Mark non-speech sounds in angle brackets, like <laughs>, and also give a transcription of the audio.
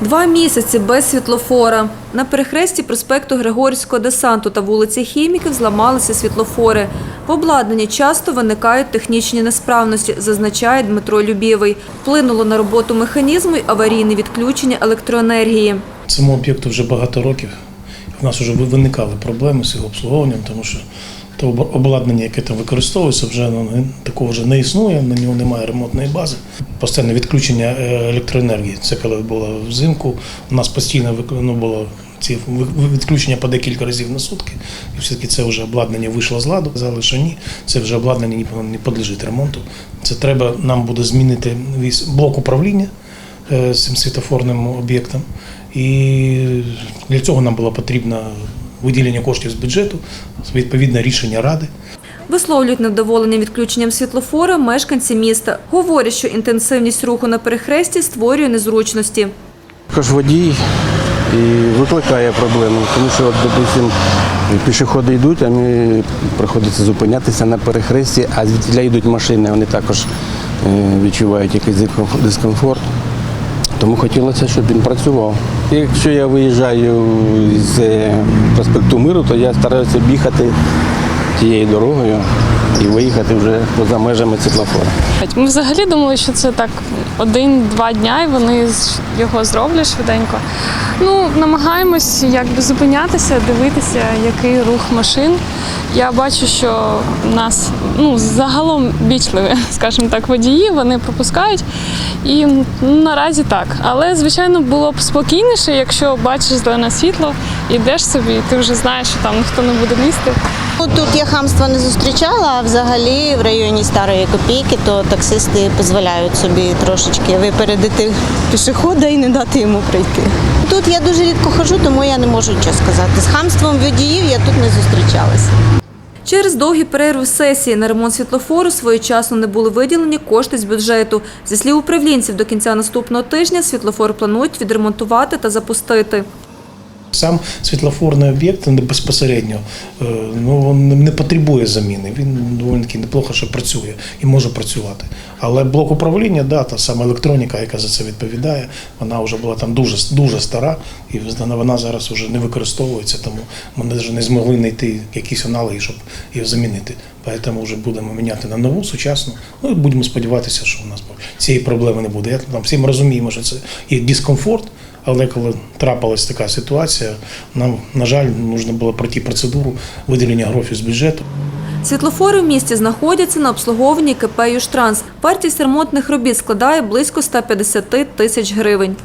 Два місяці без світлофора. На перехресті проспекту Григорівського десанту та вулиці Хіміків зламалися світлофори. В обладнанні часто виникають технічні несправності, зазначає Дмитро Любєвий. Вплинуло на роботу механізму й аварійне відключення електроенергії. Цьому об'єкту вже багато років. У нас вже виникали проблеми з його обслуговуванням, тому що те обладнання, яке там використовується, вже такого вже не існує, на нього немає ремонтної бази. Постійне відключення е, електроенергії. Це коли було взимку. У нас постійно ну, було ці відключення по декілька разів на сутки. І все-таки це вже обладнання вийшло з ладу. Казали, що ні, це вже обладнання не- підлежить ремонту. Це треба нам буде змінити блок управління е, цим світофорним об'єктом. І для цього нам було потрібно виділення коштів з бюджету, відповідне рішення ради. Висловлюють невдоволення відключенням світлофора мешканці міста. Говорять, що інтенсивність руху на перехресті створює незручності. Також водій і викликає проблему, тому що, допустим, пішоходи йдуть, а мені приходиться зупинятися на перехресті, а звідти йдуть машини, вони також е, відчувають якийсь дискомф- дискомфорт. Тому хотілося, щоб він працював. Якщо я виїжджаю з проспекту Миру, то я стараюся бігати тією дорогою і виїхати вже поза межами світлофора. Ми взагалі думали, що це так один-два дня, і вони його зроблять швиденько. Ну, намагаємось якби зупинятися, дивитися, який рух машин. Я бачу, що в нас ну, загалом бічливі, <laughs> скажімо так, водії, вони пропускають. І ну, наразі так. Але, звичайно, було б спокійніше, якщо бачиш зелене світло, йдеш собі, і ти вже знаєш, що там ніхто не буде лізти. Тут я хамства не зустрічала, а взагалі в районі старої копійки, то таксисти дозволяють собі трошечки випередити пішохода і не дати йому прийти. Тут я дуже рідко ходжу, тому я не можу нічого сказати. З хамством водіїв я тут не зустрічалася. Через довгі перерви сесії на ремонт світлофору своєчасно не були виділені кошти з бюджету. Зі слів управлінців, до кінця наступного тижня світлофор планують відремонтувати та запустити. Сам світлофорний об'єкт безпосередньо е, ну, не потребує заміни. Він доволі таки неплохо що працює і може працювати. Але блок управління, да, та сама електроніка, яка за це відповідає, вона вже була там дуже дуже стара, і вона- зараз вже не використовується, тому ми навіть не змогли знайти якісь аналоги, щоб її замінити. Тому вже будемо міняти на нову сучасну. Ну і будемо сподіватися, що у нас цієї проблеми не буде. Там всім розуміємо, що це є дискомфорт. Але коли трапилась така ситуація, нам, на жаль, потрібно було пройти процедуру виділення грошей з бюджету. Світлофори в місті знаходяться на обслуговуванні КП «Южтранс». Вартість ремонтних робіт складає близько 150 тисяч гривень.